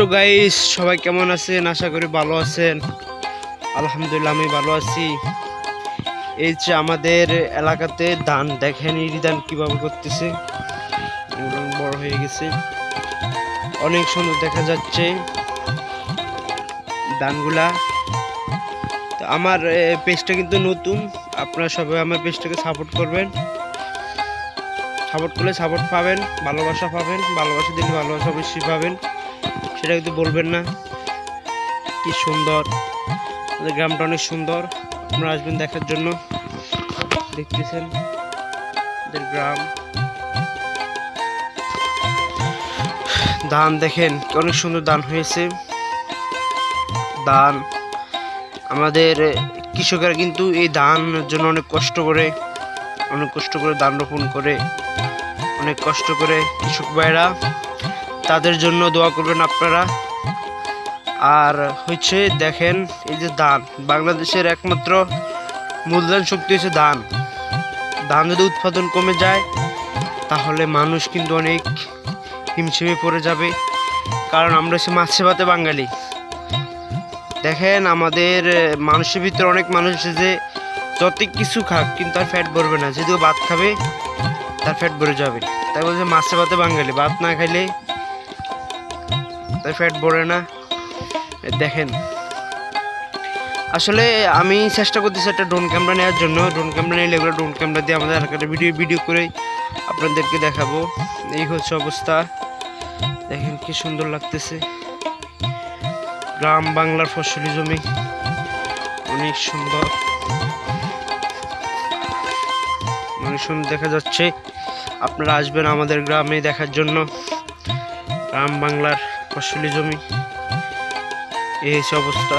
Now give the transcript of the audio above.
So guys সবাই কেমন আছেন? আশা করি ভালো আছেন। আলহামদুলিল্লাহ, আমি ভালো আছি। এই যে আমাদের এলাকাতে ধান দেখেন, এই ধান কীভাবে করতেছে। বড় হয়ে গেছে। অনেক সুন্দর দেখা যাচ্ছে ধানগুলা। তো আমার পেজটা কিন্তু নতুন। আপনারা সবাই আমার পেজটাকে সাপোর্ট করবেন। সাপোর্ট করলে সাপোর্ট পাবেন, ভালোবাসা পাবেন। ভালোবাসা দিলে ভালোবাসা অবশ্যই পাবেন। সেটা কিন্তু বলবেন না। কি সুন্দর। আমাদের গ্রামটা অনেক সুন্দর। আপনারা আসবেন দেখার জন্য। দেখতেছেন আমাদের গ্রাম। ধান দেখেন অনেক সুন্দর ধান হয়েছে। ধান। আমাদের কৃষকেরা কিন্তু এই ধানের জন্য অনেক কষ্ট করে, অনেক কষ্ট করে ধান রোপণ করে, অনেক কষ্ট করে। কৃষক ভাইরা তাদের জন্য দোয়া করবেন আপনারা। আর হচ্ছে দেখেন, এই যে ধান, বাংলাদেশের একমাত্র মূলধন শক্তি হচ্ছে ধান। ধান যদি উৎপাদন কমে যায়, তাহলে মানুষ কিন্তু অনেক হিমশিমে পড়ে যাবে। কারণ আমরা হচ্ছে মাছে ভাতে বাঙালি। দেখেন, আমাদের মানুষের ভিতরে অনেক মানুষ আছে যে যত কিছু খাক, কিন্তু তার ফ্যাট ভরবে না। যদি ও ভাত খাবে, তার ফ্যাট ভরে যাবে। তাই বলছে মাছে ভাতে বাঙালি। ভাত না খাইলে তার ফ্যাট ভরে না। দেখেন। আসলে আমি চেষ্টা করতেছি একটা ড্রোন ক্যামেরা নেওয়ার জন্য। ড্রোন ক্যামেরা নিলে এগুলো ড্রোন ক্যামেরা দিয়ে আমাদের এলাকাটা ভিডিও ভিডিও করে আপনাদেরকে দেখাবো। এই হচ্ছে অবস্থা। দেখেন কি সুন্দর লাগতেছে। গ্রাম বাংলার ফসলি জমি। অনেক সুন্দর। অনেক সুন্দর দেখা যাচ্ছে। আপনারা আসবেন আমাদের গ্রামে দেখার জন্য। গ্রাম বাংলার ফসলি জমি এই হচ্ছে অবস্থা